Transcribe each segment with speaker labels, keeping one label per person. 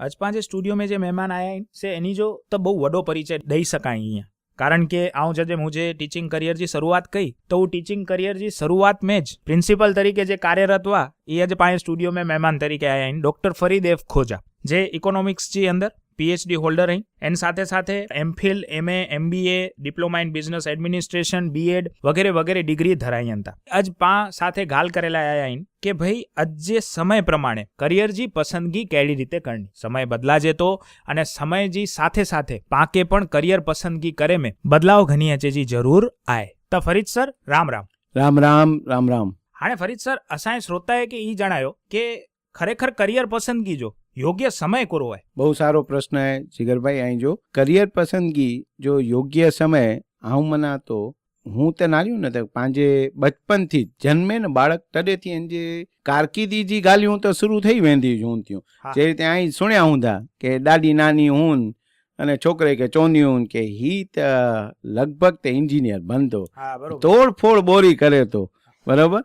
Speaker 1: અજપાન જે સ્ટુડિયો મેં જે મહેમાન આવ્યા છે એની જો તો બહુ વડો પરિચય દઈ શકાય અહીંયા. કારણ કે આવું જજે હું જે ટીચિંગ કરિયરથી શરૂઆત કહી તો હું ટીચિંગ કરિયરથી શરૂઆત મેં જ પ્રિન્સિપલ તરીકે જે કાર્યરત વા એ જ પાંચ સ્ટુડિયો મેં મહેમાન તરીકે આવ્યા ડૉક્ટર ફરીદેવ ખોજા, જે ઇકોનોમિક્સની અંદર પીએચડી હોલ્ડર અહીં. એની સાથે સાથે MPhil MA MBA diploma in business administration BEd વગેરે વગેરે ડિગ્રી ધરાઈ હતા આજ પા સાથે ગાલ કરેલા આયા કે ભાઈ આજે સમય પ્રમાણે કરિયરજી પસંદગી કેવી રીતે કરણી. સમય બદલાજે તો અને સમયજી સાથે સાથે પાકે પણ કરિયર પસંદગી કરે મેં. બદલાવ ઘણી અચેજી જરૂર આય. તો ફરીદ સર રામ રામ.
Speaker 2: રામ રામ રામ રામ.
Speaker 1: હાણે ફરીદ સર અસાય શ્રોતાએ કે એ જણાયો કે ખરેખર કરિયર પસંદગી જો યોગ્ય સમય કરો હોય.
Speaker 2: બહુ સારો પ્રશ્ન હે જીગરભાઈ અહીં જો કરિયર પસંદગી જો યોગ્ય સમય આવું મના તો હું તે નાર્યું ને પાંજે બચપનથી જન્મે ને બાળક તડેથી એને જે કારકિર્દી જી ગાલ્યું તો શરૂ થઈ વેંધી હું
Speaker 1: હા.
Speaker 2: જે રીતે અહીં સુણ્યા હું કે દાદી નાની હું અને છોકરે કે ચોન્યું કે હી તો લગભગ તે એન્જિનિયર બનતો. તોડફોડ બોરી કરે તો બરાબર?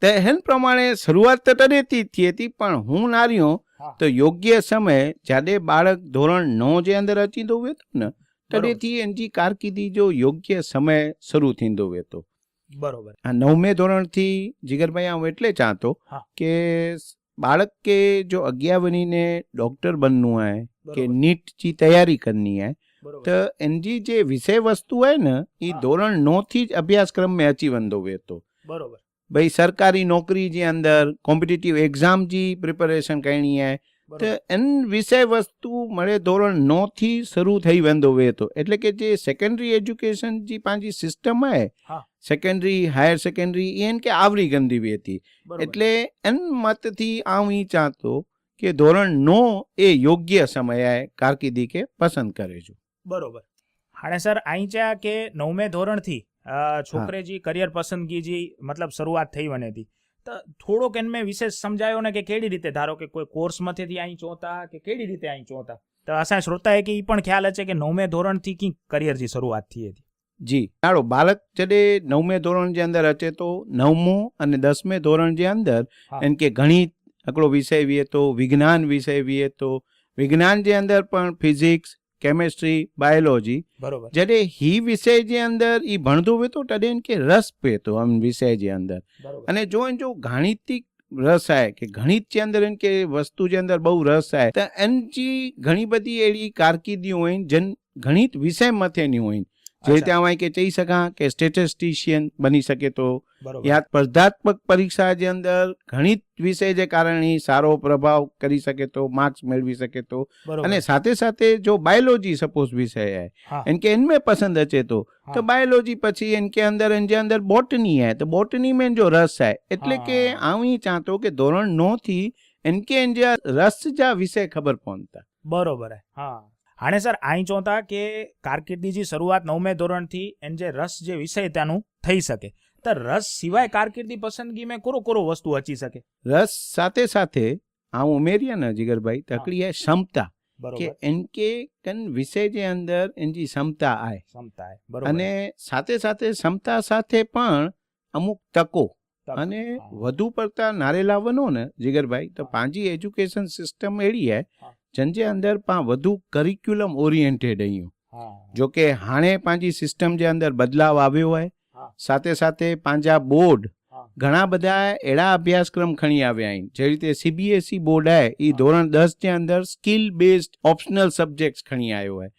Speaker 2: તે હેન પ્રમાણે શરૂઆત તો તડેથી જ થઈ હતી પણ હું નાર્યો. તો યોગ્ય સમય જ્યારે બાળક ધોરણ નો જે અંદર અચી દો વેતો ને તડેથી એની કારકિર્દી જો યોગ્ય સમય શરૂ થીંદો વેતો
Speaker 1: બરોબર.
Speaker 2: આ નવમે ધોરણથી જીગરભાઈ હું એટલે ચાહતો કે બાળક કે જો અગિયાર બનીને ડોક્ટર બનવું હોય કે નીટની
Speaker 1: તૈયારી
Speaker 2: કરની હોય તો એની જે વિષય વસ્તુ હોય ને
Speaker 1: એ
Speaker 2: ધોરણ નો થી જ અભ્યાસક્રમ મેં અચીવન દો વેતો
Speaker 1: બરોબર.
Speaker 2: ભાई સરકારી નોકરી જે અંદર કોમ્પિટિટિવ એક્ઝામ જી પ્રિપેરેશન કરણી હે
Speaker 1: તો
Speaker 2: એન વિષય વસ્તુ મળે ધોરણ નોથી શરૂ થઈ વેંદો વે તો. એટલે કે જે સેકન્ડરી એજ્યુકેશન જે પાંજી સિસ્ટમ
Speaker 1: હે
Speaker 2: સેકન્ડરી હાયર સેકન્ડરી એને કે આવરી ગંદી વે
Speaker 1: હતી.
Speaker 2: એટલે એન મતથી આવું ઈ ચાહતો કે ધોરણ નો એ યોગ્ય સમયે કારકિર્દી કે પસંદ કરે છે
Speaker 1: બરોબર. હાણે સર અહીં ચા કે નવમે ધોરણથી અ, છોકરેજી કરિયર પસંદગીજી મતલબ શરૂઆત થઈ વનેથી તો થોડોક એનમે વિશેષ સમજાયો ને કે કેડી રીતે ધારો કે કોઈ કોર્સમાંથી અહીં ચોતા કે કેડી રીતે અહીં ચોતા તો અસાંજા શ્રોતાએ કે એ પણ ખ્યાલ છે કે નવમે ધોરણથી કી કરિયરજી શરૂઆત થઈ હતી
Speaker 2: જી. હાલો બાળક જ્યારે નવમે ધોરણ જે અંદર હશે તો નવમું અને દસમે ધોરણ જે અંદર. એમ કે ગણિત આકડો વિષય વીએ તો વિજ્ઞાન વિષય વીએ તો વિજ્ઞાન જે અંદર પણ ફિઝિક્સ કેમેસ્ટ્રી બાયોલોજી
Speaker 1: બરોબર.
Speaker 2: જ્યારે હી વિષય જે અંદર એ ભણતું હોય ત્યારે એન કે રસ પેતો આમ વિષય જે અંદર અને જો એન જો ગાણિતિક રસ આવે કે ગણિત જે અંદર એન કે વસ્તુ જે અંદર બહુ રસ આવે તો એનજી ઘણી બધી એવી કારકિર્દી હોય જન ગણિત વિષય મથેની હોય જે રીતે આમાં કે કહી શકા કે સ્ટેટિસ્ટિશિયન બની શકે તો યા સ્પર્ધાત્મક પરીક્ષા જે અંદર ગણિત વિષય જે કારણે સારો પ્રભાવ કરી શકે તો માર્ક્સ મેળવી શકે તો અને સાથે સાથે જો બાયોલોજી સપોઝ વિષય
Speaker 1: હે
Speaker 2: એન કે એનમે પસંદ અચે
Speaker 1: તો
Speaker 2: તો બાયોલોજી પછી એન કે અંદર એન જે અંદર બોટની હે તો બોટની મેં જો રસ હે એટલે કે આવી ચાહતો કે ધોરણ નો થી એન કે એન જે રસ જા વિષય ખબર પહોંચતા.
Speaker 1: બરોબર હે હા. હાણે સર અહીં ચોંતા કે કારકિર્દીની શરૂઆત નવમે ધોરણથી એને જે રસ જે વિષય ત્યાંનું થઈ શકે. તો રસ સિવાય કારકિર્દી પસંદગી મેં કોરો કોરો વસ્તુ અચી શકે?
Speaker 2: રસ સાથે સાથે આ ઉમેરીએ ને જીગરભાઈ તકડી ક્ષમતા. કે એનકે કન વિષય જે અંદર એની ક્ષમતા આય.
Speaker 1: ક્ષમતા આય બરોબર.
Speaker 2: અને સાથે સાથે ક્ષમતા સાથે પણ અમુક તકો. અને વધુ પડતા નારે લાવવાનો ને જીગરભાઈ તો પાંજી એજ્યુકેશન સિસ્ટમ એડી હે. જંજે અંદર પા વધુ કરિક્યુલમ ઓરિએન્ટેડ અહીં. જો કે હાણે પાંજી સિસ્ટમ જે અંદર બદલાવ આવ્યો હોય સાથે સાથે પાંજા બોર્ડ ઘણા બધા એડા અભ્યાસક્રમ ખણી આવ્યા અહીં. જે રીતે સીબીએસઈ બોર્ડ હે. એ ધોરણ દસની અંદર સ્કિલ બેઝડ ઓપ્શનલ સબ્જેક્ટ ખણી આવ્યો હોય.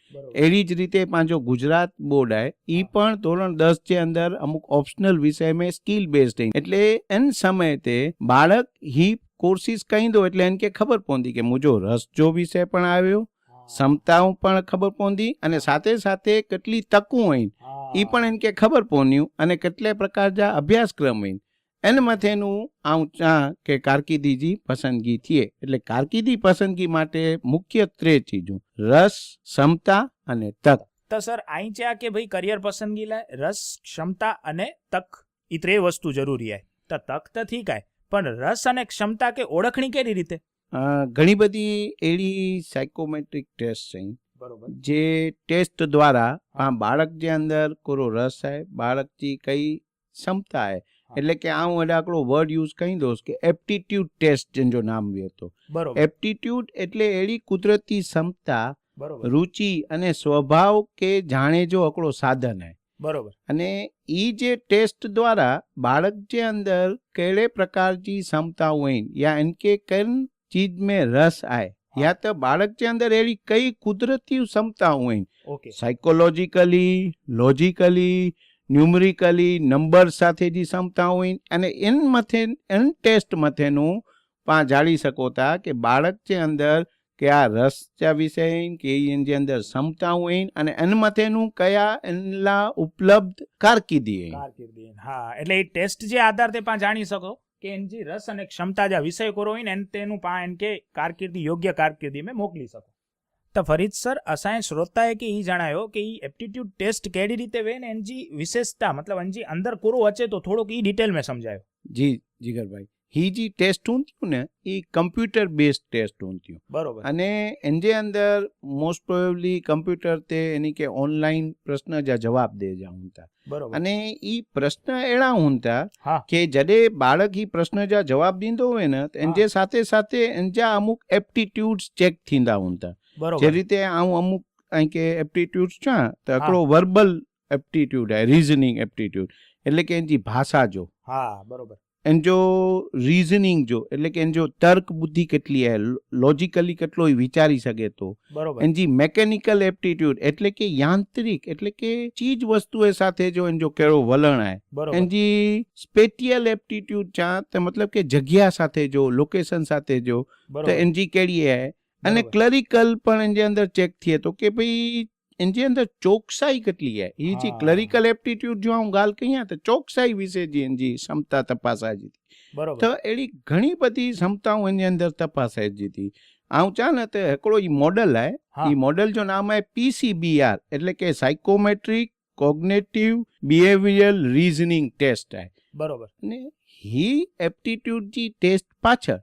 Speaker 2: એવી જ રીતે પાંજો ગુજરાત બોર્ડ
Speaker 1: હે.
Speaker 2: એ પણ ધોરણ દસની અંદર અમુક ઓપ્શનલ વિષયમાં સ્કિલ બેઝડ એટલે એન સમયે તે બાળક હી કોર્સિસ કહી દો એટલે એને કે ખબર પહોંચી કે મુજો રસ જો વિષય પણ આવ્યો
Speaker 1: હા.
Speaker 2: ક્ષમતાઓ પણ ખબર પહોંચી અને સાથે સાથે કેટલી તકું હોય એ પણ એને કે ખબર પહોંચ્યું અને કેટલા પ્રકાર જા અભ્યાસક્રમ હોય એને મથેનું આવું ચા કે કારકિર્દીજી પસંદગી થઈએ એટલે કારકિર્દી પસંદગી માટે મુખ્ય ત્રે ચીજું. રસ ક્ષમતા અને તક.
Speaker 1: તો સર અહીં છે આ કે ભાઈ કરિયર પસંદગી લાય? રસ ક્ષમતા અને તક. એ ત્રે વસ્તુ જરૂરી છે તો તક તો ઠીક आहे પણ રસ અને ક્ષમતા કે ઓળખણી કેવી રીતે?
Speaker 2: ઘણી બધી એવી સાયકોમેટ્રિક ટેસ્ટ છે. જે ટેસ્ટ દ્વારા આ બાળક જે અંદર કોરો રસ હે બાળકથી કઈ ક્ષમતા હે. એટલે કે આ હું એટલે આકડો વર્ડ યુઝ કહી દઉં કે એપ્ટિટ્યુડ ટેસ્ટ જેનો નામ બી હતો એપ્ટિટ્યુડ એટલે એવી કુદરતી ક્ષમતા રુચિ અને સ્વભાવ કે જાણે જો આકડો સાધન હે
Speaker 1: બરોબર.
Speaker 2: અને એ જે ટેસ્ટ દ્વારા બાળક જે અંદર કેળે પ્રકારજી ક્ષમતા હોય યા એનકે કન ચીજ મેં રસ આય યા તો બાળક જે અંદર એવી કઈ કુદરતી ક્ષમતા
Speaker 1: હોય
Speaker 2: સાયકોલોજીકલી લોજિકલી ન્યુમરિકલી નંબર સાથે જે ક્ષમતા હોય અને એન મથે એન ટેસ્ટ મથેનું પા જાણી શકો તા કે બાળક જે અંદર કે આ રસ્તા વિષય કે એની અંદર ક્ષમતાઓ એન અને એન માટેનું કયા એનલા ઉપલબ્ધ કારકિર્દી
Speaker 1: કારકિર્દી હા. એટલે એ ટેસ્ટ જે આધાર તે પણ જાણી શકો કે એની જે રસ અને ક્ષમતા જે વિષય કરો હોય ને તેનું પા એન કે કારકિર્દી યોગ્ય કારકિર્દી મેં મોકલી શકો. તો ફરીદ સર અસાય શ્રોતાએ કે એ જણાયો કે એ એપ્ટિટ્યૂડ ટેસ્ટ કેડી રીતે વે ને એની વિશેષતા મતલબ એની અંદર કોરો વચ્ચે તો થોડોક એ ડિટેલ મેં સમજાયો.
Speaker 2: જી જીગરભાઈ. જે ટેસ્ટ હું થયું ને એ કમ્પ્યુટર બેઝ ટેસ્ટ હું થયું.
Speaker 1: બરોબર.
Speaker 2: અને એની અંદર મોસ્ટ પ્રોબેબલી કમ્પ્યુટર તે એની કે ઓનલાઈન પ્રશ્ન જ જવાબ દે જા હુંતા.
Speaker 1: બરોબર.
Speaker 2: અને એ પ્રશ્ન એડા
Speaker 1: હુંતા
Speaker 2: કે જડે બાળક એ પ્રશ્ન જા જવાબ દીંદો હોય ને એની સાથે સાથે એની અમુક એપ્ટિટ્યુડ્સ ચેક થીંદા હુંતા. જે રીતે આવું અમુક અહીં કે એપ્ટિટ્યુડ છે તો આકડો વર્બલ એપ્ટિટ્યુડ હે રીઝનિંગ એપ્ટિટ્યુડ એટલે કે એની ભાષા જો.
Speaker 1: હા બરોબર.
Speaker 2: એન જો રીઝનિંગ જો એટલે કે એન જો તર્ક બુદ્ધિ કેટલી હે લોજિકલી કેટલો વિચારી શકે તો.
Speaker 1: બરોબર.
Speaker 2: એન જી મેકેનિકલ એપ્ટિટ્યુડ એટલે કે યાંત્રિક એટલે કે ચીજ વસ્તુ એ સાથે જો એન જો કેળો વલણ આય
Speaker 1: એન
Speaker 2: જી સ્પેટિયલ એપ્ટિટ્યુડ ચા તે મતલબ કે જગ્યા સાથે જો લોકેશન સાથે જો તો
Speaker 1: એન
Speaker 2: જી કેડી હે અને ક્લરિકલ પણ એની અંદર ચેક થઈએ તો કે ભાઈ એની અંદર ચોકસાઈ કેટલી હે? એ જે ક્લરિકલ એપ્ટિટ્યુડ જો હું ગાલ કહીએ તો ચોકસાઈ વિશે જે એની ક્ષમતા તપાસાય
Speaker 1: જીતી
Speaker 2: તો એડી ઘણી બધી ક્ષમતાઓ એની અંદર તપાસાય જીતી આવું ચાલે તો એકડો એ મોડલ
Speaker 1: હે
Speaker 2: એ મોડલ જો નામ હે પીસીબીઆર એટલે કે psychometric cognitive behavioural reasoning test હે.
Speaker 1: બરોબર.
Speaker 2: ને હી એપ્ટિટ્યુડ જી ટેસ્ટ પાછળ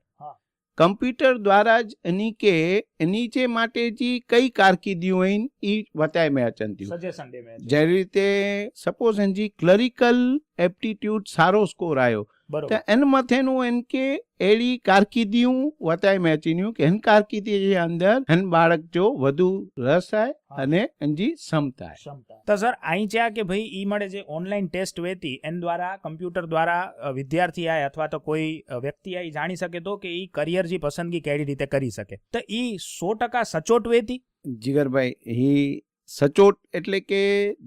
Speaker 2: કમ્પ્યુટર દ્વારા જ એની કે એની જે માટે જે કઈ કારકિર્દી હોય એ વતાય
Speaker 1: મેં
Speaker 2: અચંત્યું જેવી રીતે સપોઝ એની ક્લરિકલ એપ્ટિટ્યુડ સારો સ્કોર આવ્યો એનમથેનું એન કે એડી કારકિર્દીયું વતાય મેચીન્યું કે એન કારકિર્દી જે અંદર એન બાળક જો વધુ રસ
Speaker 1: થાય
Speaker 2: અને એનજી ક્ષમતા
Speaker 1: તો સર અહીં છે કે ભાઈ ઈ મળે જે ઓનલાઈન ટેસ્ટ વેતી એન દ્વારા કમ્પ્યુટર દ્વારા વિદ્યાર્થી આ અથવા તો કોઈ વ્યક્તિ આ જાણી શકે તો કે ઈ કરિયર જે પસંદગી કેવી રીતે કરી શકે. તો ઈ સો ટકા સચોટ વેતી?
Speaker 2: જીગરભાઈ ઈ સચોટ એટલે કે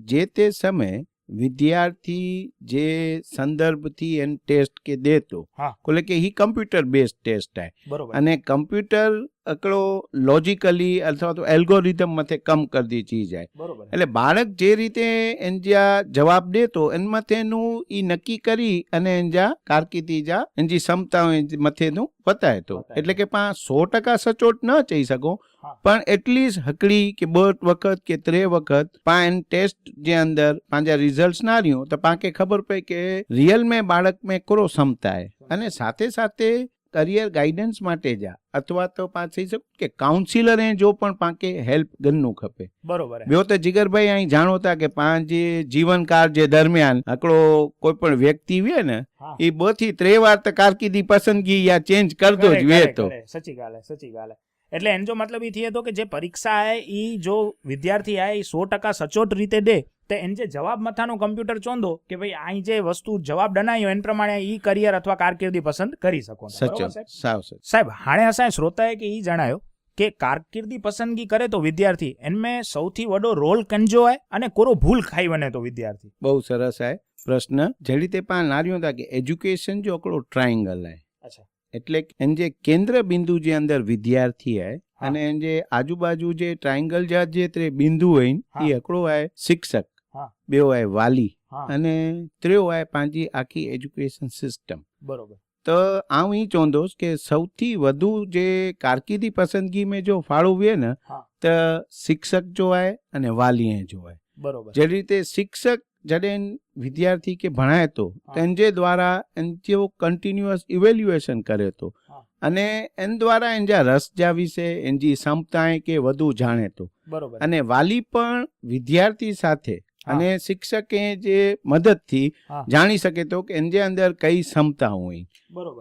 Speaker 2: જે તે સમયે વિદ્યાર્થી જે સંદર્ભથી એન ટેસ્ટ કે દેતો એટલે કે હી કમ્પ્યુટર બેઝ ટેસ્ટ
Speaker 1: હે
Speaker 2: અને કમ્પ્યુટર અકડો લોજિકલી અથવા તો એલ્ગોરિધમ મથે કમ કરતી દી ચીજ
Speaker 1: હે
Speaker 2: એટલે બાળક જે રીતે એન જ્યાં જવાબ દેતો એન મથેનું એ નક્કી કરી અને એન જ્યાં કારકિર્દી જા એની ક્ષમતાઓ મથેનું બતાવે તો એટલે કે પા સો ટકા સચોટ ન ચઈ શકો પણ એટલીસ્ટ હકડી કે બટ વખત કે ત્રે વખત પાન ટેસ્ટ જે અંદર પાંજા રિઝલ્ટ ના રહ્યું તો પાંકે ખબર પડી કે રિયલ મેં બાળક મેં કરો ક્ષમતા અને સાથે સાથે કરિયર ગાઈડન્સ માટે જા. અથવા તો પાછી શકું કે કાઉન્સિલર જો પણ પાંકે હેલ્પ ગનનું ખપે.
Speaker 1: બરોબર
Speaker 2: બે તો જીગરભાઈ અહીં જાણો હતા કે પાંચ જીવનકાળ જે દરમિયાન આકડો કોઈ પણ વ્યક્તિ હોય ને એ બથી ત્રે વાર તો કારકિર્દી પસંદગી યા ચેન્જ કરતો જ વે તો.
Speaker 1: સચી ગાલે સચી ગાલે. એટલે એનો જો મતલબ એ હતો કે જે પરીક્ષા આવે એ જો વિદ્યાર્થી આવે એ સો ટકા સચોટ રીતે દે તો એને જે જવાબ મથાનું કમ્પ્યુટર ચોંધો કે ભાઈ અહીં જે વસ્તુ જવાબ ડનાયો એન પ્રમાણે એ કરિયર અથવા કારકિર્દી પસંદ કરી શકો. સાહેબ? હાણે અસાય શ્રોતાએ કે એ જણાયો કે કારકિર્દી પસંદગી કરે તો વિદ્યાર્થી એનમે સૌથી વડો રોલ કંજો હોય અને કોરો ભૂલ ખાઈ બને તો વિદ્યાર્થી.
Speaker 2: બહુ સરસ આય. પ્રશ્ન. જે રીતે પા નાર્યો હતા કે એજ્યુકેશન જો અકડો ટ્રાયેંગલ આય.
Speaker 1: અચ્છા.
Speaker 2: એટલે એન જે કેન્દ્ર બિંદુ જે અંદર વિદ્યાર્થી
Speaker 1: આય
Speaker 2: અને એન જે આજુબાજુ જે ટ્રાયંગલ જાત જે તે બિંદુ
Speaker 1: હોય
Speaker 2: એ એકડો
Speaker 1: આય
Speaker 2: શિક્ષક બેઓ આય
Speaker 1: વાલી
Speaker 2: અને ત્રેઓ આય પાંજી આખી એજ્યુકેશન સિસ્ટમ.
Speaker 1: બરોબર.
Speaker 2: તો આમ ઈ ચોંધોશ કે સૌથી વધુ જે કારકિર્દી પસંદગી મેં જો ફાળું વે ને તો શિક્ષક જોવાય અને વાલીએ જોવાય
Speaker 1: બરોબર.
Speaker 2: જે રીતે શિક્ષક જ્યારે વિદ્યાર્થી
Speaker 1: કે
Speaker 2: ભણાય ભણાયતો તેંજે દ્વારા એન તેઓ કન્ટિન્યુઅસ ઇવેલ્યુએશન કરે
Speaker 1: તો
Speaker 2: અને એન દ્વારા એન જ્યાં રસ જ્યાં વિશે એનજી ક્ષમતાએ કે વધુ જાણે તો.
Speaker 1: બરોબર.
Speaker 2: અને વાલી પણ વિદ્યાર્થી સાથે અને શિક્ષકે જે મદદથી જાણી શકે તો કે એની અંદર કઈ ક્ષમતા હોય.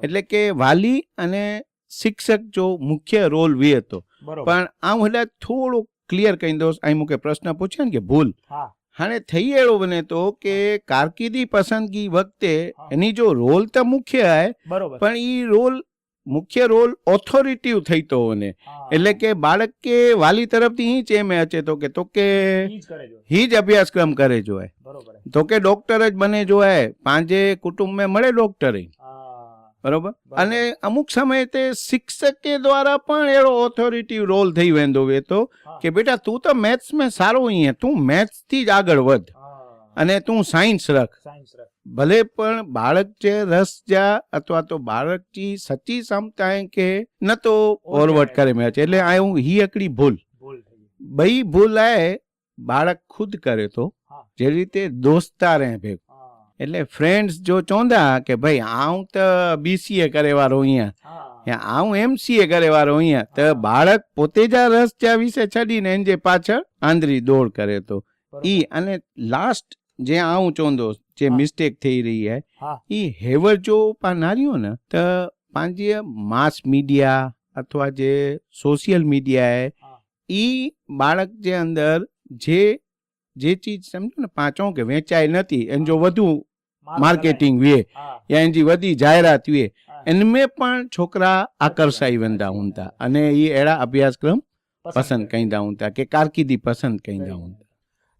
Speaker 2: એટલે કે વાલી અને શિક્ષક જો મુખ્ય રોલ વે હતો પણ આમ એટલે થોડો ક્લિયર કહી દઉં અહીં મુકે પ્રશ્ન પૂછે ને કે ભૂલ. અને થઈ એવો બને તો કે કારકિર્દી પસંદગી વખતે એની જો રોલ તો મુખ્ય
Speaker 1: હે
Speaker 2: પણ એ રોલ મુખ્ય રોલ ઓથોરિટીવ થઈ તો
Speaker 1: ને
Speaker 2: એટલે કે બાળક કે વાલી તરફથી ઈ ચેમે અચે તો કે તો કે
Speaker 1: હી જ
Speaker 2: અભ્યાસક્રમ કરે
Speaker 1: જોએ
Speaker 2: તો કે ડોક્ટર જ બને જોએ પાંજે કુટુંબ મળે ડોક્ટર બરોબર. અને અમુક સમયે તે શિક્ષકે દ્વારા પણ એવો ઓથોરિટી રોલ થઈ વેંદો વેતો. કે બેટા તું તો મેથ્સ में સારો હે તું મેથ્સથી જ આગળ વધ. અને તું સાયન્સ રખ. ભલે પણ બાળક જે રસ જા અથવા તો બાળક જી સચ્ચી હે કે ન તો ફોરવર્ડ કરે મેં એટલે આ હું હી અકડી ભૂલ. બઈ ભૂલ આए બાળક ખુદ કરે તો જે રીતે દોસ્તા રહે ભેગ. એટલે ફ્રેન્ડ્સ જો ચોંધા કે ભાઈ હું તો બીસીએ કરે વાળો અહીંયા
Speaker 1: હું
Speaker 2: એમસીએ કરે વાળો અહીંયા તો. બાળક પોતે જ આ રસ ત્યાં વિશે છડીને એને જે પાછળ આંધરી દોડ કરે તો. ઈ અને લાસ્ટ જે આવું ચોંધો જે. મિસ્ટેક થઈ રહી હે. ઈ હેવર જો પા નાર્યો ને તો પાંજે માસ મીડિયા અથવા જે સોશિયલ મીડિયા હે. ઈ બાળક જે અંદર જે જે ચીજ સમજો ને પાંચો કે વેચાય નથી એને જો વધુ માર્કેટિંગ વે. એની વધી જાહેરાત વે. એનમે પણ છોકરા આકર્ષાઈ વંદા હુંતા. અને એ એડા અભ્યાસક્રમ પસંદ કઈંદા હુંતા કે કારકિર્દી પસંદ કઈંદા હુંતા.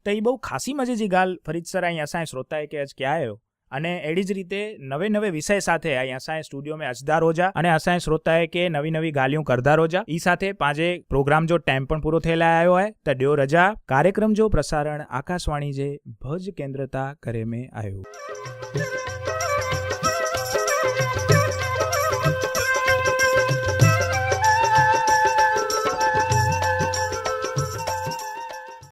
Speaker 1: તો એ બહુ ખાસી મજે જી ગાલ ફરીદ સર અહીંયા સાંઈ શ્રોતાએ કે આજ ક્યાં આવ્યો અને એડી જ રીતે નવે નવે વિષય સાથે અહીં અસાય સ્ટુડિયો મેં અજદાર રોજા અને અસાય શ્રોતાએ કે નવી નવી ગાલિયું કરદાર રોજા. ઈ સાથે પાંજે પ્રોગ્રામ જો ટાઈમ પણ પૂરો થયેલા આવ્યો હોય તો ડ્યો રજા. કાર્યક્રમ જો પ્રસારણ આકાશવાણી જે ભજ કેન્દ્રતા કરે મેં આવ્યું